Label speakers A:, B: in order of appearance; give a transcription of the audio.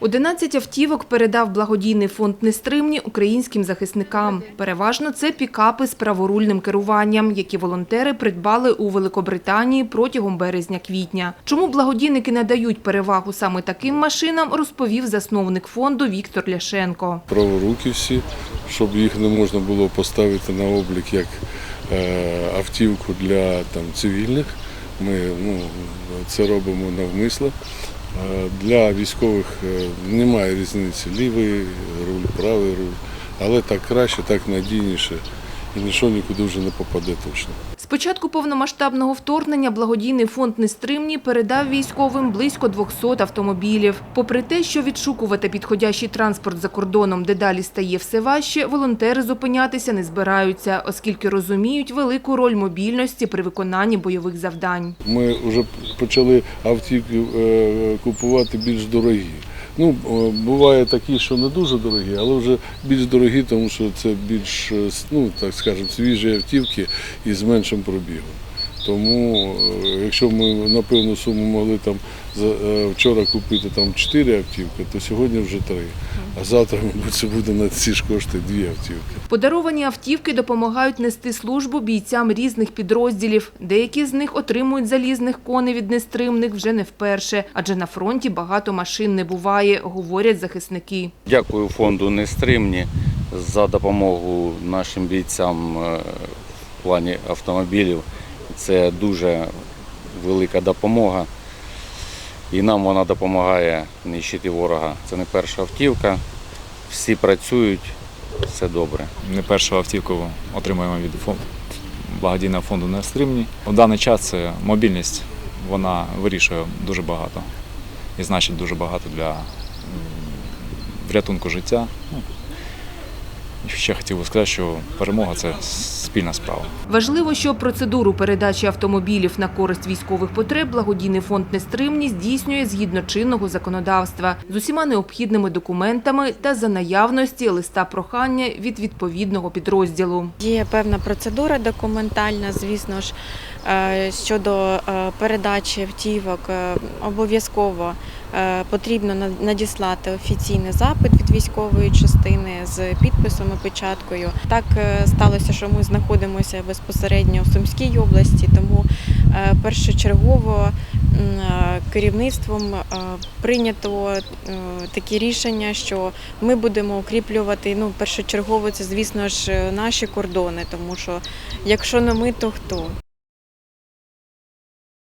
A: 11 автівок передав благодійний фонд «Нестримні» українським захисникам. Переважно це пікапи з праворульним керуванням, які волонтери придбали у Великобританії протягом березня-квітня. Чому благодійники надають перевагу саме таким машинам, розповів засновник фонду Віктор Ляшенко.
B: праворуки всі, щоб їх не можна було поставити на облік як е, автівку для там, цивільних. Ми ну, це робимо навмисно. Е, Для військових е, немає різниці лівий руль, правий руль, але так краще, так надійніше і нічого нікуди вже не попаде точно.
A: З початку повномасштабного вторгнення благодійний фонд «Нестримні» передав військовим близько 200 автомобілів. Попри те, що відшукувати підходящий транспорт за кордоном дедалі стає все важче, волонтери зупинятися не збираються, оскільки розуміють велику роль мобільності при виконанні бойових завдань.
B: Ми вже почали автівки е, купувати більш дорогі. Ну, бувають буває такі, що не дуже дорогі, але вже більш дорогі, тому що це більш, е, ну, так скажемо, свіжі автівки і з меншим пробігом. Тому, е, якщо ми на певну суму могли там е, вчора купити там 4 автівки, то сьогодні вже 3. А завтра, мабуть, це буде на ці ж кошти 2 автівки.
A: Подаровані автівки допомагають нести службу бійцям різних підрозділів. Деякі з них отримують залізних коней від нестримних вже не вперше, адже на фронті багато машин не буває, говорять захисники.
C: Дякую фонду Нестримні за допомогу нашим бійцям е, в плані автомобілів. Це дуже велика допомога. І нам вона допомагає нищити ворога. Це не перша автівка. Всі працюють, все добре.
D: Не першу автівку отримуємо від фон- благодійного фонду «Нестримні». У даний час це мобільність, вона вирішує дуже багато і значить дуже багато для м, врятунку життя. Ну, ще хотів би сказати, що перемога це спільна справа.
A: Важливо, що процедуру передачі автомобілів на користь військових потреб благодійний фонд «Нестримні» здійснює згідно чинного законодавства з усіма необхідними документами та за наявності листа прохання від відповідного підрозділу.
E: Є певна процедура документальна, звісно ж, е, щодо е, передачі автівок. е, Обов'язково потрібно на- надіслати офіційний запит від військової частини з підписом і печаткою. Так е, сталося, що ми знаходимося безпосередньо в Сумській області, тому е, першочергово е, керівництвом е, прийнято е, такі рішення, що ми будемо укріплювати. Ну, першочергово це, звісно ж, наші кордони, тому що якщо не ми, то хто?